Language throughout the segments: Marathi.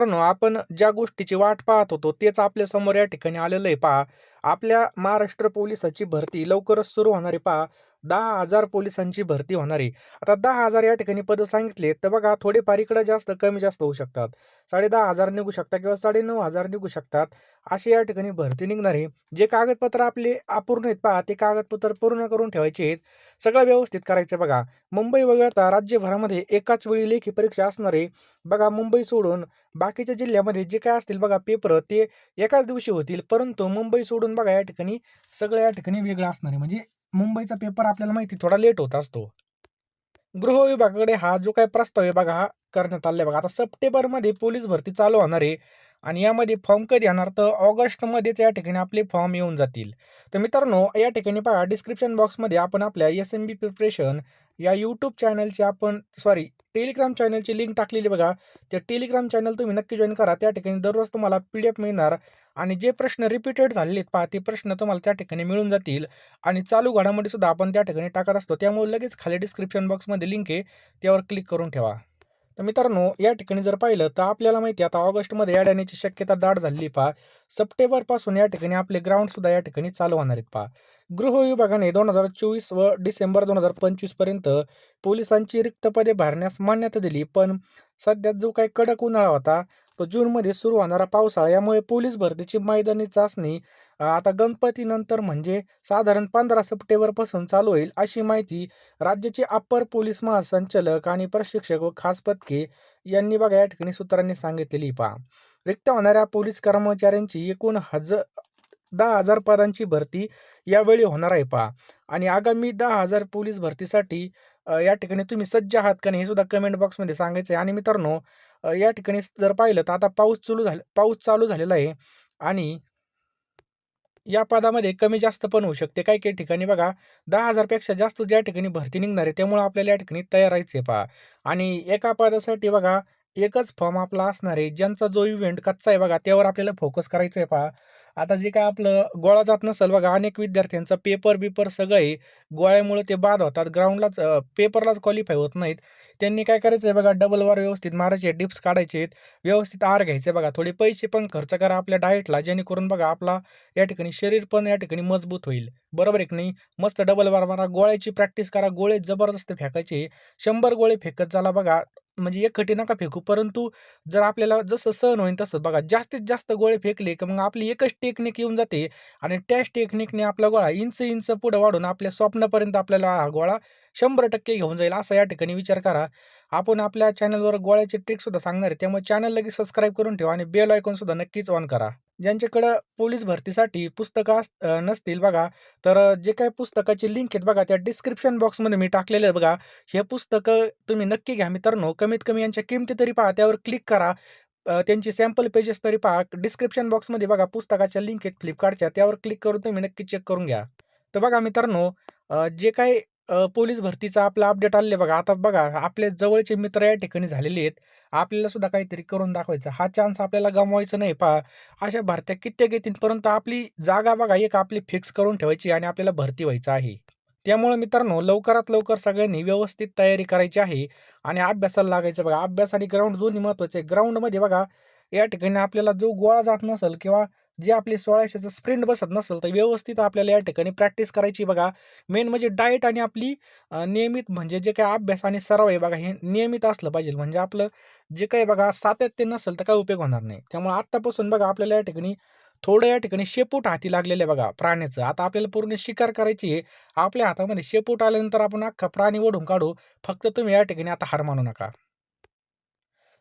मित्रांनो आपण ज्या गोष्टीची वाट पाहत होतो तेच आपल्यासमोर या ठिकाणी आलेलं आहे. पहा आपल्या महाराष्ट्र पोलिसाची भरती लवकरच सुरू होणारी पहा दहा हजार पोलिसांची भरती होणारी आता दहा हजार या ठिकाणी पदं सांगितले तर बघा थोडेफार इकडं जास्त कमी जास्त होऊ शकतात. साडे दहा हजार निघू शकतात किंवा साडे नऊ हजार निघू शकतात अशी या ठिकाणी भरती निघणार आहे. जे कागदपत्र आपले अपूर्ण आहेत पहा ते कागदपत्र पूर्ण करून ठेवायचे आहेत. सगळं व्यवस्थित करायचं बघा. मुंबई वगळता राज्यभरामध्ये एकाच वेळी लेखी परीक्षा असणार आहे. बघा मुंबई सोडून बाकीच्या जिल्ह्यामध्ये जे काय असतील बघा पेपर ते एकाच दिवशी होतील परंतु मुंबई सोडून बघा या ठिकाणी सगळं या ठिकाणी वेगळं असणार आहे. म्हणजे मुंबईचा पेपर आपल्याला माहिती थोडा लेट होत असतो. गृह विभागाकडे हा जो काही प्रस्ताव आहे बघा हा करण्यात आले बघा. आता सप्टेंबरमध्ये पोलीस भरती चालू होणार आहे आणि यामध्ये फॉर्म कधी येणार? तर ऑगस्टमध्येच या ठिकाणी आपले फॉर्म येऊन जातील. तर मित्रांनो या ठिकाणी पहा डिस्क्रिप्शन बॉक्समध्ये आपण आपल्या एस एम बी प्रिपरेशन या यूट्यूब चॅनलची आपण सॉरी टेलिग्राम चॅनलची लिंक टाकलेली बघा. त्या टेलिग्राम चॅनल तुम्ही नक्की जॉईन करा. त्या ठिकाणी दररोज तुम्हाला पी डी एफ मिळणार आणि जे प्रश्न रिपीटेड झालेले आहेत पहा ते प्रश्न तुम्हाला त्या ठिकाणी मिळून जातील. आणि चालू घडामोडी सुद्धा आपण त्या ठिकाणी टाकत असतो. त्यामुळे लगेच खाली डिस्क्रिप्शन बॉक्समध्ये लिंक आहे. त्यावर क्लिक करून ठेवा. तर मित्रांनो या ठिकाणी जर पाहिलं तर आपल्याला माहिती आता ऑगस्टमध्ये ॲड येण्याची शक्यता दाट झालेली पहा. सप्टेंबरपासून या ठिकाणी आपले ग्राउंड सुद्धा या ठिकाणी चालू होणार आहेत पहा. गृह विभागाने दोन हजार चोवीस व डिसेंबर दोन हजार पंचवीसपर्यंत पोलिसांची रिक्त पदे भरण्यास मान्यता दिली पण सध्या जो काही कडक उन्हाळा होता तो जूनमध्ये सुरू होणारा पावसाळा यामुळे पोलीस भरतीची मैदानी चाचणी आता गणपतीनंतर म्हणजे साधारण पंधरा सप्टेंबरपासून चालू होईल अशी माहिती राज्याचे अप्पर पोलीस महासंचालक आणि प्रशिक्षक व खास पदके यांनी बघा या ठिकाणी सूत्रांनी सांगितलेली. पहा रिक्त होणाऱ्या पोलीस कर्मचाऱ्यांची एकूण हज दहा हजार पदांची भरती यावेळी होणार आहे पहा. आणि आगामी दहा हजार पोलीस भरतीसाठी या ठिकाणी तुम्ही सज्ज आहात का नाही हे सुद्धा कमेंट बॉक्समध्ये सांगायचं आहे आणि मित्रांनो या ठिकाणी जर पाहिलं तर आता पाऊस चालू झाला पाऊस चालू झालेला आहे. आणि या पदामध्ये कमी जास्त पण होऊ शकते. काही काही ठिकाणी बघा दहा हजारपेक्षा जास्त ज्या ठिकाणी भरती निघणार आहे त्यामुळे आपल्याला या ठिकाणी तयार राहायचं पहा. आणि एका पदासाठी बघा एकच फॉर्म आपला असणार आहे. ज्यांचा जो इव्हेंट कच्चा आहे बघा त्यावर आपल्याला फोकस करायचं आहे पहा. आता जे काय आपलं गोळा जात नसेल बघा अनेक विद्यार्थ्यांचं पेपर बिपर सगळं आहे. गोळ्यामुळे ते बाद होतात. ग्राउंडलाच पेपरलाच क्वालिफाय होत नाहीत. त्यांनी काय करायचं आहे बघा डबल वार व्यवस्थित मारायचे डिप्स काढायचे. आहेत व्यवस्थित आहार घ्यायचे बघा. थोडे पैसे पण खर्च करा आपल्या डाएटला जेणेकरून बघा आपला या ठिकाणी शरीर पण या ठिकाणी मजबूत होईल. बरोबर आहे की नाही? मस्त डबल वार मारा. गोळ्याची प्रॅक्टिस करा. गोळे जबरदस्त फेकायचे. शंभर गोळे फेकत झाला बघा. म्हणजे एक खटी नका फेकू. परंतु जर आपल्याला जसं सहन होईल तसं बघा जास्तीत जास्त गोळे फेकले की मग आपली एकच टेक्निक येऊन जाते आणि त्याच टेक्निकने आपला गोळा इंच इंच पुढे वाढून आपल्या स्वप्नापर्यंत आपल्याला हा गोळा शंभर टक्के घेऊन जाईल असा या ठिकाणी विचार करा. आपण आपल्या चॅनलवर गोळ्याची ट्रिकसुद्धा सांगणार आहे. त्यामुळे चॅनल लगेच सबस्क्राईब करून ठेवा आणि बेल आयकॉनसुद्धा नक्कीच ऑन करा. ज्यांच्याकडं पोलीस भरतीसाठी पुस्तकं नसतील बघा तर जे काही पुस्तकाची लिंक आहेत बघा त्या डिस्क्रिप्शन बॉक्समध्ये मी टाकलेले आहेत बघा. हे पुस्तकं तुम्ही नक्की घ्या मित्रांनो. कमीत कमी यांच्या किमती तरी पहा त्यावर क्लिक करा. त्यांची सॅम्पल पेजेस तरी पहा. डिस्क्रिप्शन बॉक्समध्ये बघा पुस्तकाच्या लिंक आहेत फ्लिपकार्टच्या त्यावर क्लिक करून तुम्ही नक्की चेक करून घ्या. तर बघा मित्रांनो जे काही पोलीस भरतीचा आपला अपडेट आले बघा. आता बघा आपले जवळचे मित्र या ठिकाणी झालेले आहेत. आपल्याला सुद्धा काहीतरी करून दाखवायचं. हा चान्स आपल्याला गमवायचा नाही. पहा अशा भरत्या कित्येक येतील परंतु आपली जागा बघा एक आपली फिक्स करून ठेवायची आणि आपल्याला भरती व्हायचं आहे. त्यामुळे मित्रांनो लवकरात लवकर सगळ्यांनी व्यवस्थित तयारी करायची आहे आणि अभ्यासाला लागायचं बघा. अभ्यास आणि ग्राउंड दोन्ही महत्त्वाचे आहे ग्राउंडमध्ये बघा या ठिकाणी आपल्याला जो गोळा जात नसेल किंवा जे आपली सोळाशेचं स्प्रिंट बसत नसेल तर व्यवस्थित आपल्याला या ठिकाणी प्रॅक्टिस करायची बघा. मेन म्हणजे डाएट आणि आपली नियमित म्हणजे जे काही अभ्यास आणि सराव आहे बघा हे नियमित असलं पाहिजे. म्हणजे आपलं जे काही बघा सातत्य नसेल तर काय उपयोग होणार नाही. त्यामुळे आत्तापासून बघा आपल्याला या ठिकाणी थोडं या ठिकाणी शेपूट हाती लागलेलं आहे बघा प्राण्याचं. आता आपल्याला पूर्ण शिकार करायची आहे. आपल्या हातामध्ये शेपूट आल्यानंतर आपण अख्खा प्राणी ओढून काढू. फक्त तुम्ही या ठिकाणी आता हार मानू नका.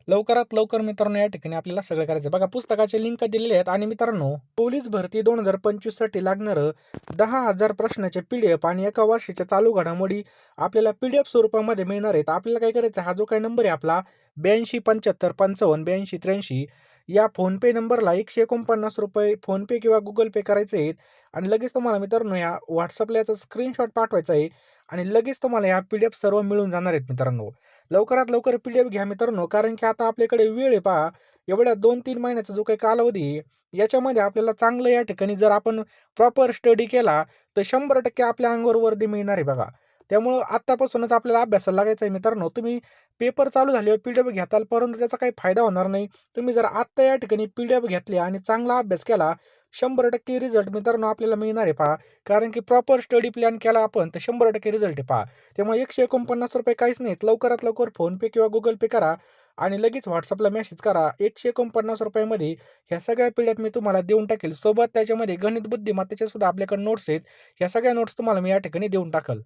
लवकरात लवकर मित्रांनो या ठिकाणी आपल्याला सगळं करायचं बघा पुस्तकाचे लिंक दिलेले आहेत. आणि मित्रांनो पोलीस भरती दोन हजार पंचवीससाठी लागणारं दहा हजार प्रश्नाचे पीडीएफ आणि एका वर्षाच्या चालू घडामोडी आपल्याला पीडीएफ स्वरूपामध्ये मिळणार आहेत. आपल्याला काय करायचं हा जो काही नंबर आहे आपला ब्याऐंशी पंच्याहत्तर पंचावन्न ब्याऐंशी त्र्याऐंशी या फोनपे नंबरला एकशे एकोणपन्नास रुपये फोनपे किंवा गुगल पे करायचे आहेत. आणि लगेच तुम्हाला मित्रांनो या व्हॉट्सअपला याचा स्क्रीनशॉट पाठवायचा आहे. आणि लगेच तुम्हाला या पी डी एफ सर्व मिळून जाणार आहेत मित्रांनो. लवकरात लवकर पी डी एफ घ्या मित्रांनो कारण की आता आपल्याकडे वेळ आहे पहा. एवढ्या दोन तीन महिन्याचा जो काही कालावधी आहे याच्यामध्ये आपल्याला चांगलं या ठिकाणी जर आपण प्रॉपर स्टडी केला तर शंभर टक्के आपल्या अंगावर वर्दी मिळणार आहे बघा. त्यामुळं आत्तापासूनच आपल्याला अभ्यासाला लागायचं आहे मित्रांनो. तुम्ही पेपर चालू झाल्यावर पी-डी-एफ घेताल, परंतु त्याचा काही फायदा होणार नाही. तुम्ही जर आत्ता या ठिकाणी पी-डी-एफ घेतली आणि चांगला अभ्यास केला, 100% रिझल्ट मित्रांनो आपल्याला मिळणार आहे पहा. कारण की प्रॉपर स्टडी प्लॅन केला आपण तर 100% रिझल्ट आहे पहा. त्यामुळे ₹149 काहीच नाहीत. लवकरात लवकर फोनपे किंवा गुगल पे करा आणि लगेच व्हॉट्सअपला मेसेज करा. एकशे एकोणपन्नास रुपयामध्ये ह्या सगळ्या पी-डी-एफ मी तुम्हाला देऊन टाकेल. सोबत त्याच्यामध्ये गणित बुद्धिमत्तेचे सुद्धा आपल्याकडे नोट्स आहेत. ह्या सगळ्या नोट्स तुम्हाला मी या ठिकाणी देऊन टाकल.